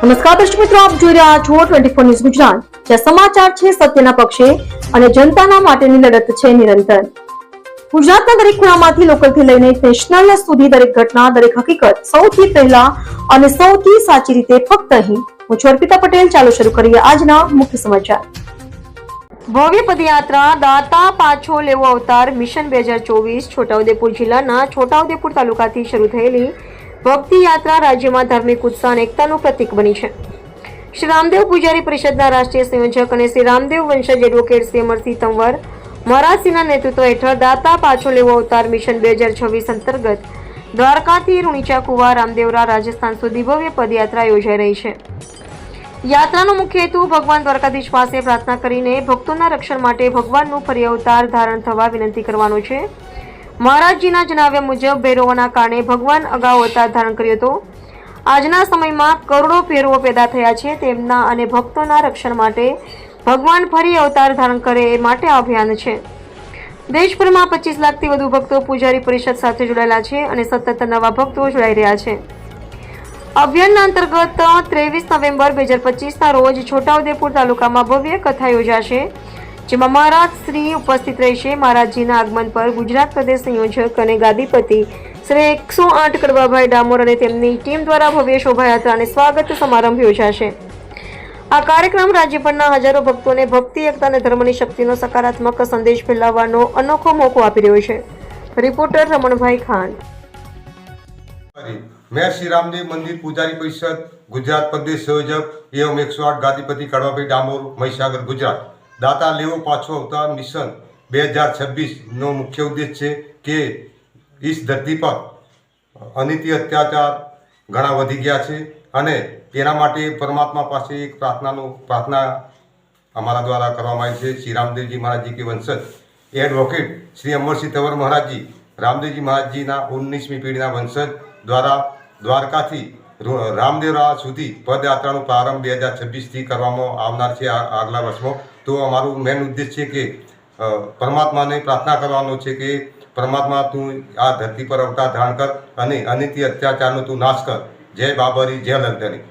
નમસ્કાર દર્શક મિત્રો, આપ જોઈ રહ્યા છો ટ્વેન્ટી ફોર ન્યૂઝ ગુજરાત. જ્યાં સમાચાર છે સત્યના પક્ષે અને જનતાના માટેની લડત છે નિરંતર. ગુજરાતના દરેક ખૂણામાંથી લોકલથી લઈને નેશનલ સુધી દરેક ઘટના, દરેક હકીકત સૌથી પહેલા અને સૌથી સાચી રીતે ફક્ત અહીં. હું છું અર્પિતા પટેલ. ચાલો શરૂ કરીએ આજના મુખ્ય સમાચાર. ભવ્ય પદયાત્રા દાતા પાછો લેવો અવતાર મિશન બે હજાર ચોવીસ છોટાઉદેપુર જિલ્લાના છોટાઉદેપુર તાલુકાથી શરૂ થયેલી ભક્તિ યાત્રા રાજ્યમાં ધાર્મિક ઉત્સાહ અને એકતાનું પ્રતીક બની છે. શ્રી રામદેવ પૂજારી પરિષદના રાષ્ટ્રીય સંયોજક અને શ્રી રામદેવ વંશજ એડવોકેટ શ્રી અમરસિંહ તંવર મહારાજસિંહના નેતૃત્વ હેઠળ દાતા પાછો લેવો અવતાર મિશન બે હજાર છવ્વીસ અંતર્ગત દ્વારકાથી રૂણીચા કુવા રામદેવરા રાજસ્થાન સુધી ભવ્ય પદયાત્રા યોજાઈ રહી છે. યાત્રાનો મુખ્ય હેતુ ભગવાન દ્વારકાધીશ પાસે પ્રાર્થના કરીને ભક્તોના રક્ષણ માટે ભગવાનનું ફરી અવતાર ધારણ થવા વિનંતી કરવાનો છે. મહારાજજીના જણાવ્યા મુજબ ભૈરવોના કારણે ભગવાન અગાઉ અવતાર ધારણ કર્યો હતો. આજના સમયમાં કરોડો ભૈરવો પેદા થયા છે. તેમના અને ભક્તોના રક્ષણ માટે ભગવાન ફરી અવતાર ધારણ કરે એ માટે અભિયાન છે. દેશભરમાં પચીસ લાખથી વધુ ભક્તો પૂજારી પરિષદ સાથે જોડાયેલા છે અને સતત નવા ભક્તો જોડાઈ રહ્યા છે. અભિયાનના અંતર્ગત ત્રેવીસ નવેમ્બર બે હજાર પચીસના રોજ છોટાઉદેપુર તાલુકામાં ભવ્ય કથા યોજાશે. જેમાં મહારાજ શ્રી ઉપસ્થિત રહેશે. મહારાજજીના આગમન પર ગુજરાત પ્રદેશ સંયોજક અને ગાદીપતિ શ્રી એકસો આઠ કડવાભાઈ ડામોર અને તેમની ટીમ દ્વારા ભવ્ય શોભાયાત્રા સ્વાગત સમારંભ યોજાશે. આ કાર્યક્રમ રાજ્યભરના હજારો ભક્તોને ભક્તિ, એકતા અને ધર્મની શક્તિનો સકારાત્મક સંદેશ ફેલાવવાનો અનોખો મોકો આપી રહ્યો છે. રિપોર્ટર રમણભાઈ ખાન. મેં શ્રીરામદેવ મંદિર પૂજારી પરિષદ, ગુજરાત પ્રદેશ સંયોજક, એવમ એકસો આઠ ગાદીપતિ, કડવાભાઈ ડામોર, મહીસાગર, ગુજરાત. દાતા લેવો પાછો અવતાર મિશન બે હજાર છવ્વીસનો મુખ્ય ઉદ્દેશ છે કે ઈસ ધરતી પર અનિતિ અત્યાચાર ઘણા વધી ગયા છે અને તેના માટે પરમાત્મા પાસે એક પ્રાર્થનાનો પ્રાર્થના અમારા દ્વારા કરવામાં આવી છે. શ્રી રામદેવજી મહારાજજી કે વંશજ. એડવોકેટ શ્રી અમરસિંહ તંવર મહારાજજી, રામદેવજી મહારાજજીના ઓગણીસમી પેઢીના વંશજ દ્વારા દ્વારકાથી રામદેવરા સુધી પદયાત્રાનો પ્રારંભ બે હજાર છવ્વીસથી કરવામાં આવનાર છે આગલા વર્ષમાં. તો અમારું મેન ઉદ્દેશ છે કે પરમાત્માને પ્રાર્થના કરવાનો છે કે, પરમાત્મા તું આ ધરતી પર અવતાર ધારણ કર અને અનિતિ અત્યાચારનો તું નાશ કર. જય બાબરી, જય લંધરી